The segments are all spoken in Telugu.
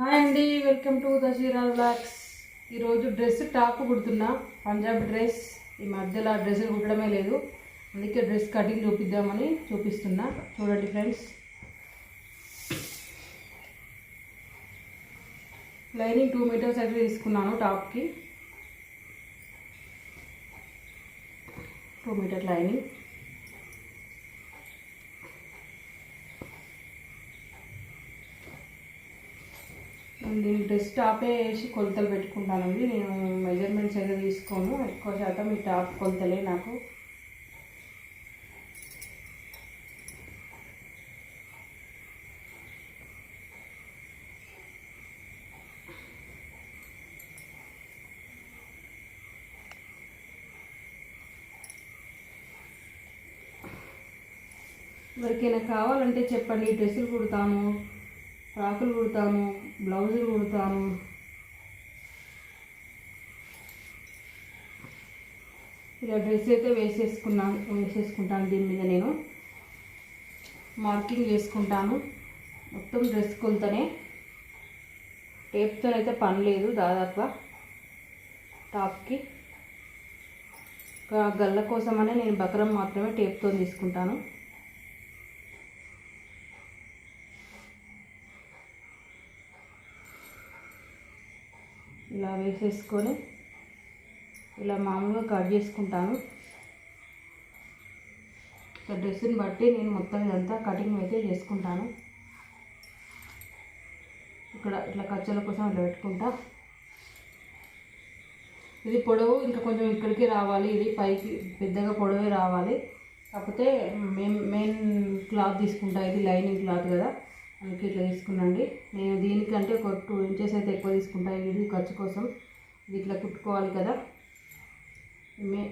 హాయ్ అండి వెల్కమ్ టు దశీరా బ్లాగ్స్ ఈరోజు డ్రెస్ టాప్ కుడుతున్నా. పంజాబ్ డ్రెస్. ఈ మధ్యలో డ్రెస్సులు కుట్టడమే లేదు. అందుకే డ్రెస్ కటింగ్ చూపిద్దామని చూపిస్తున్నా. చూడండి ఫ్రెండ్స్. లైనింగ్ టూ మీటర్స్ అయితే తీసుకున్నాను టాప్కి టూ మీటర్ లైనింగ్. నేను డ్రెస్ టాపే వేసి కొలతలు పెట్టుకుంటానండి. నేను మెజర్మెంట్స్ అయితే తీసుకోను. ఎక్కువ శాతం ఈ టాప్ కొలతలే నాకు. ఎవరికైనా కావాలంటే చెప్పండి డ్రెస్సులు కుడతాను. ఫ్రాకులు కుడతాను బ్లౌజులు కుడతాను ఇలా డ్రెస్ అయితే వేసేసుకున్నాను వేసేసుకుంటాను దీని మీద నేను. మార్కింగ్ చేసుకుంటాను. మొత్తం డ్రెస్ కొలతనే. టేప్తో అయితే పని లేదు దాదాపు టాప్కి. గల్ల కోసమనే నేను బకరం మాత్రమే టేప్తో తీసుకుంటాను. ఇలా వేసేసుకొని ఇలా మామూలుగా కట్ చేసుకుంటాను. ఇక డ్రెస్సుని బట్టి నేను మొత్తం ఇదంతా కటింగ్ అయితే చేసుకుంటాను. ఇక్కడ ఇట్లా ఖర్చుల కోసం ఇట్లా పెట్టుకుంటా. ఇది పొడవు ఇంకా కొంచెం ఇక్కడికి రావాలి. ఇది పైకి పెద్దగా పొడవే రావాలి. కాకపోతే మెయిన్ మెయిన్ క్లాత్ తీసుకుంటా. ఇది లైనింగ్ క్లాత్ కదా. అందుకే ఇట్లా తీసుకున్నాండి. నేను దీనికంటే ఒక టూ ఇంచెస్ అయితే ఎక్కువ తీసుకుంటా ఇది ఖర్చు కోసం. ఇది ఇట్లా కుట్టుకోవాలి కదా. మే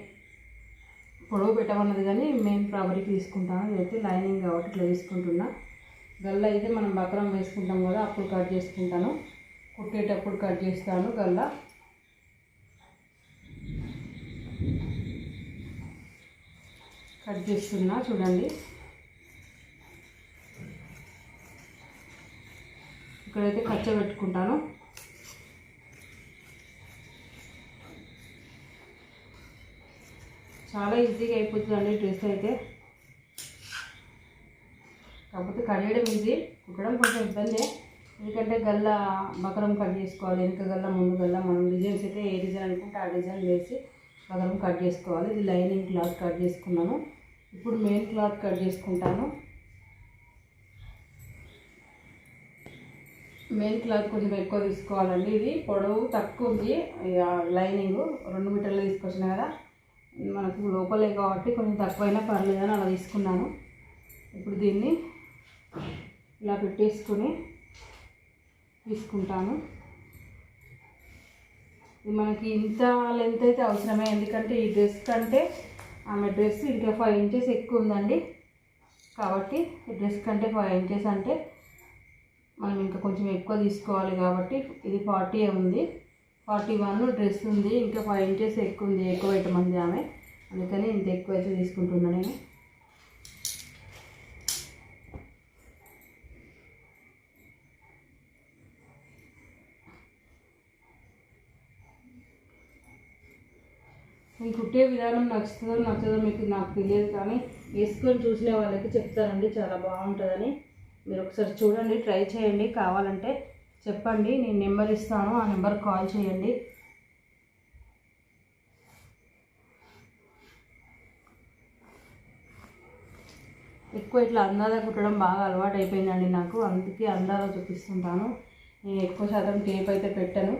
పొడవు పెట్టమన్నది కానీ మెయిన్ ప్రాపర్టీకి తీసుకుంటాను అయితే లైనింగ్ కాబట్టి ఇట్లా తీసుకుంటున్నా. గల్ల అయితే మనం బక్రం వేసుకుంటాం కదా అప్పుడు కట్ చేసుకుంటాను. కుట్టేటప్పుడు కట్ చేస్తాను గల్ల. కట్ చేస్తున్నా చూడండి. ఇక్కడైతే కచ్చ పెట్టుకుంటాను. చాలా ఈజీగా అయిపోతుందండి డ్రెస్ అయితే. కాకపోతే కడియడం ఈజీ కుట్టడం కొంచెం ఇబ్బందే. ఎందుకంటే గల్ల బకరం కట్ చేసుకోవాలి వెనుక గల్ల ముందు గల్ల. మనం డిజైన్స్ అయితే ఏ డిజైన్ అనుకుంటే ఆ డిజైన్ వేసి బకరం కట్ చేసుకోవాలి. ఇది లైనింగ్ క్లాత్ కట్ చేసుకున్నాను. ఇప్పుడు మెయిన్ క్లాత్ కట్ చేసుకుంటాను. మెయిన్ క్లాత్ కొంచెం ఎక్కువ తీసుకోవాలండి ఇది. పొడవు తక్కువ ఉంది. ఇక లైనింగ్ రెండు మీటర్లు తీసుకొచ్చిన కదా. మనకు లోపలే కాబట్టి కొంచెం తక్కువైనా పర్లేదని అలా తీసుకున్నాను. ఇప్పుడు దీన్ని ఇలా పెట్టేసుకుని తీసుకుంటాను. ఇది మనకి ఇంత లెంత్ అయితే అవసరమే ఎందుకంటే ఈ డ్రెస్ కంటే ఆమె డ్రెస్ ఇంకా ఫైవ్ ఇంచెస్ ఎక్కువ ఉందండి. కాబట్టి ఈ డ్రెస్ కంటే ఫైవ్ ఇంచెస్ అంటే మనం ఇంకా కొంచెం ఎక్కువ తీసుకోవాలి కాబట్టి ఇది ఫార్టీ ఉంది. ఫార్టీ వన్ డ్రెస్ ఉంది. ఇంకా ఫైవ్ ఇంచెస్ ఎక్కువ ఉంది. ఎక్కువ పెట్టమంది ఆమె. అందుకని ఇంత ఎక్కువ అయితే తీసుకుంటున్నా నేను. నేను కుట్టే విధానం నచ్చుతుందో నచ్చదో మీకు నాకు తెలియదు కానీ వేసుకొని చూసిన వాళ్ళకి చెప్తారండి చాలా బాగుంటుందని. మీరు ఒకసారి చూడండి ట్రై చేయండి. కావాలంటే చెప్పండి నేను నెంబర్ ఇస్తాను ఆ నెంబర్ కాల్ చేయండి. ఎక్కువ ఇట్లా అందాల కుట్టడం బాగా అలవాటు అయిపోయిందండి నాకు. అందుకే అందాలో చూపిస్తుంటాను. నేను ఎక్కువ శాతం టేప్ అయితే పెట్టను.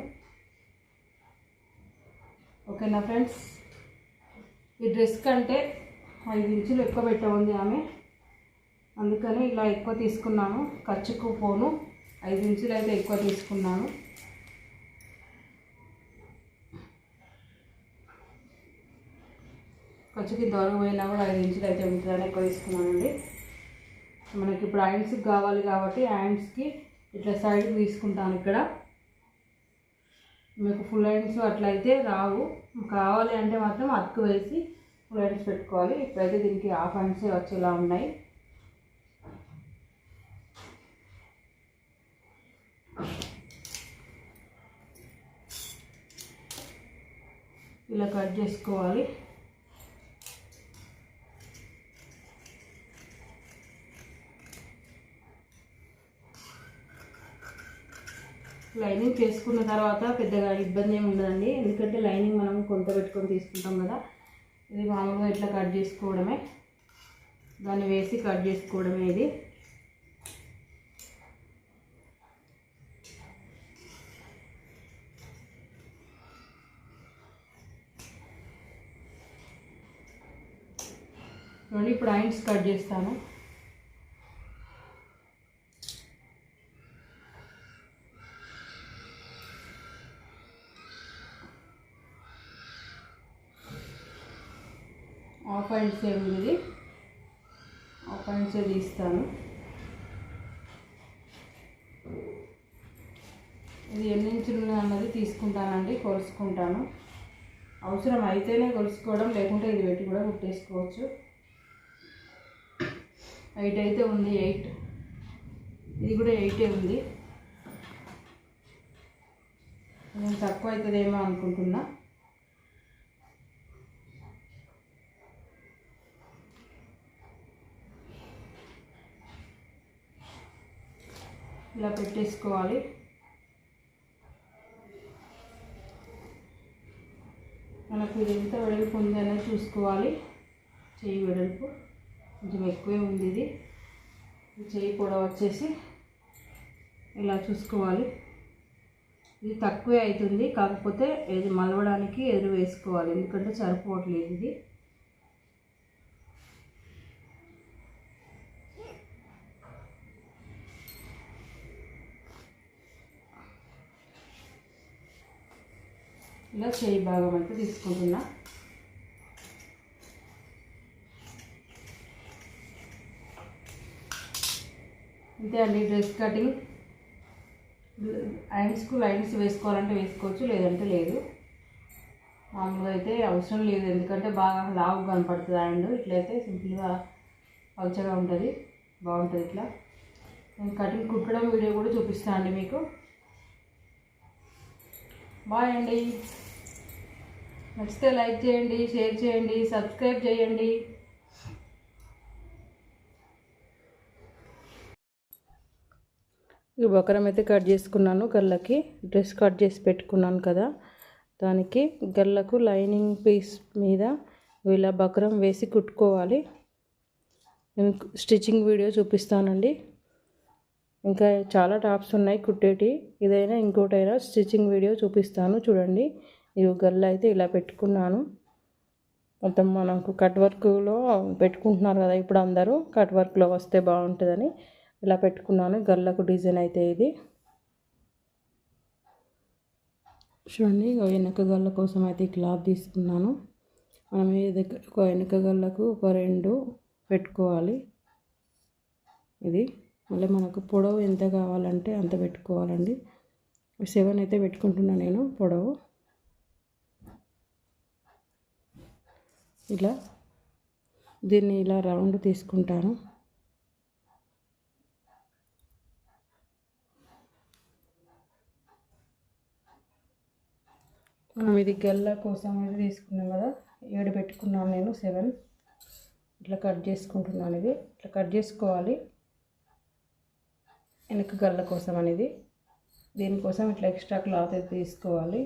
ఓకేనా ఫ్రెండ్స్? ఈ డ్రెస్ కంటే ఐదు ఇంచులు ఎక్కువ పెట్టమంది ఆమె. అందుకని ఇలా ఎక్కువ తీసుకున్నాను. ఖర్చుకు పోను. ఐదు ఇంచులు అయితే ఎక్కువ తీసుకున్నాను. ఖర్చుకి దూరం పోయినా కూడా ఐదు ఇంచులు అయితే ఉంటుందని ఎక్కువ తీసుకున్నానండి. మనకి ఇప్పుడు హ్యాండ్స్కి కావాలి కాబట్టి హ్యాండ్స్కి ఇట్లా సైడ్ తీసుకుంటాను ఇక్కడ. మీకు ఫుల్ హ్యాండ్స్ అట్లయితే రావు. కావాలి అంటే మాత్రం అతుకు వేసి ఫుల్ హ్యాండ్స్ పెట్టుకోవాలి. ఇప్పుడైతే దీనికి హాఫ్ హ్యాండ్స్ వచ్చేలా ఉన్నాయి. ఇలా కట్ చేసుకోవాలి. లైనింగ్ చేసుకున్న తర్వాత పెద్దగా ఇబ్బంది ఏమి ఉండదండి. ఎందుకంటే లైనింగ్ మనం కొంత పెట్టుకొని తీసుకుంటాం కదా. ఇది మామూలుగా ఇట్లా కట్ చేసుకోవడమే. దాన్ని వేసి కట్ చేసుకోవడమే ఇది చూడండి ఇప్పుడు ఐన్స్ కట్ చేస్తాను. హాఫ్ ఐన్స్ ఉంది ఆఫ్ హాఫ్ ఐన్స్ తీస్తాను. ఇది ఎన్ని ఇంచులు అన్నది తీసుకుంటానండి కొలుసుకుంటాను. అవసరం అయితేనే కొలుసుకోవడం లేకుంటే ఇది పెట్టి కూడా కుట్టేసుకోవచ్చు. ఎయిట్ అయితే ఉంది ఎయిట్ ఇది కూడా ఎయిటే ఉంది. నేను తక్కువ అవుతుందేమో అనుకుంటున్నా. ఇలా పెట్టేసుకోవాలి. మనకు ఇది ఎంత వెడల్పు ఉంది అనేది చూసుకోవాలి. చేయి వెడల్పు. కొంచెం ఎక్కువే ఉంది ఇది చేయి పొడవు వచ్చేసి ఇలా చూసుకోవాలి. ఇది తక్కువే అవుతుంది కాకపోతే ఇది మలవడానికి ఎదురు వేసుకోవాలి. ఎందుకంటే సరిపోవట్లేదు ఇది. ఇలా చేయి భాగం అయితే తీసుకుంటున్నా. ఇంతే అండి డ్రెస్ కటింగ్. లైన్స్కు లైన్స్ వేసుకోవాలంటే వేసుకోవచ్చు లేదంటే లేదు. మామూలుగా అయితే అవసరం లేదు ఎందుకంటే బాగా లావు కనపడుతుంది అండ్ ఇట్లయితే సింపుల్గా పల్చగా ఉంటుంది బాగుంటుంది ఇట్లా. నేను కటింగ్ కుట్టడం వీడియో కూడా చూపిస్తాను అండి మీకు. బాయ్ అండి. నచ్చితే లైక్ చేయండి షేర్ చేయండి సబ్స్క్రైబ్ చేయండి. ఈ బకరం అయితే కట్ చేసుకున్నాను. గల్లకి డ్రెస్ కట్ చేసి పెట్టుకున్నాను కదా. దానికి గల్లకు లైనింగ్ పీస్ మీద ఇలా బకరం వేసి కుట్టుకోవాలి. నేను స్టిచ్చింగ్ వీడియో చూపిస్తానండి. ఇంకా చాలా టాప్స్ ఉన్నాయి కుట్టేటి. ఇదైనా ఇంకోటైనా స్టిచ్చింగ్ వీడియో చూపిస్తాను. చూడండి. ఈ గల్ల అయితే ఇలా పెట్టుకున్నాను. మొత్తం మనకు కట్ వర్క్లో పెట్టుకుంటున్నారు కదా ఇప్పుడు అందరూ. కట్ వర్క్లో వస్తే బాగుంటుందని. ఇలా పెట్టుకున్నాను. గల్లకు డిజైన్ అయితే ఇది. చూడండి వెనక గల్ల కోసం అయితే ఈ క్లాత్ తీసుకున్నాను. మనం ఇది ఒక వెనక గల్లకు ఒక రెండు పెట్టుకోవాలి. ఇది. మళ్ళీ మనకు పొడవు ఎంత కావాలంటే అంత పెట్టుకోవాలండి. సెవెన్ అయితే పెట్టుకుంటున్నాను నేను పొడవు. ఇలా దీన్ని ఇలా రౌండ్ తీసుకుంటాను. మనం ఇది గల్ల కోసం అనేది తీసుకున్నాం కదా ఏడు పెట్టుకున్నాను నేను సెవెన్. ఇట్లా కట్ చేసుకుంటున్నాను ఇది. ఇట్లా కట్ చేసుకోవాలి. వెనక గల్ల కోసం అనేది. దీనికోసం ఇట్లా ఎక్స్ట్రా క్లాత్ అయితే తీసుకోవాలి.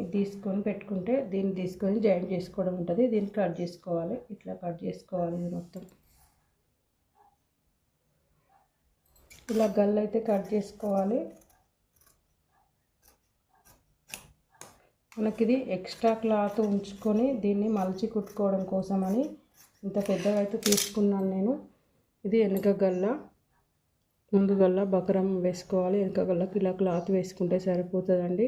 ఇది తీసుకొని పెట్టుకుంటే దీన్ని తీసుకొని జాయింట్ చేసుకోవడం ఉంటుంది. దీన్ని కట్ చేసుకోవాలి. ఇట్లా కట్ చేసుకోవాలి ఇది మొత్తం. ఇలా గల్ అయితే కట్ చేసుకోవాలి. మనకి ఇది ఎక్స్ట్రా క్లాత్ ఉంచుకొని దీన్ని మలిచి కుట్టుకోవడం కోసమని ఇంత పెద్దగా అయితే తీసుకున్నాను నేను. ఇది వెనుక గల్ల ముందు గల్ల బకరం వేసుకోవాలి. వెనుక గల్లకి ఇలా క్లాత్ వేసుకుంటే సరిపోతుందండి.